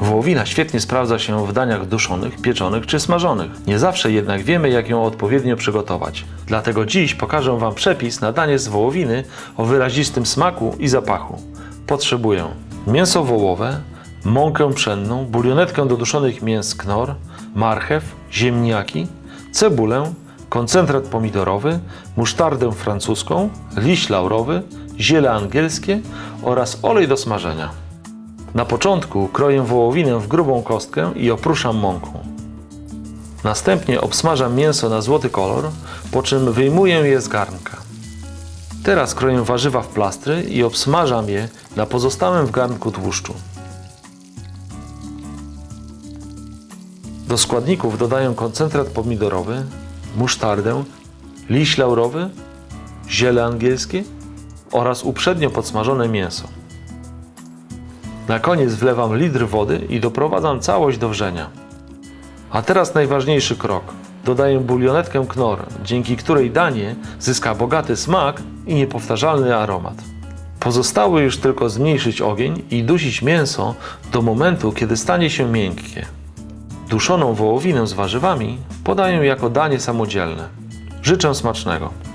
Wołowina świetnie sprawdza się w daniach duszonych, pieczonych czy smażonych. Nie zawsze jednak wiemy, jak ją odpowiednio przygotować. Dlatego dziś pokażę Wam przepis na danie z wołowiny o wyrazistym smaku i zapachu. Potrzebuję mięso wołowe, mąkę pszenną, bulionetkę do duszonych mięs knor, marchew, ziemniaki, cebulę, koncentrat pomidorowy, musztardę francuską, liść laurowy, ziele angielskie oraz olej do smażenia. Na początku kroję wołowinę w grubą kostkę i opruszam mąką. Następnie obsmażam mięso na złoty kolor, po czym wyjmuję je z garnka. Teraz kroję warzywa w plastry i obsmażam je na pozostałym w garnku tłuszczu. Do składników dodaję koncentrat pomidorowy, musztardę, liść laurowy, ziele angielskie oraz uprzednio podsmażone mięso. Na koniec wlewam litr wody i doprowadzam całość do wrzenia. A teraz najważniejszy krok. Dodaję bulionetkę knor, dzięki której danie zyska bogaty smak i niepowtarzalny aromat. Pozostało już tylko zmniejszyć ogień i dusić mięso do momentu, kiedy stanie się miękkie. Duszoną wołowinę z warzywami podaję jako danie samodzielne. Życzę smacznego.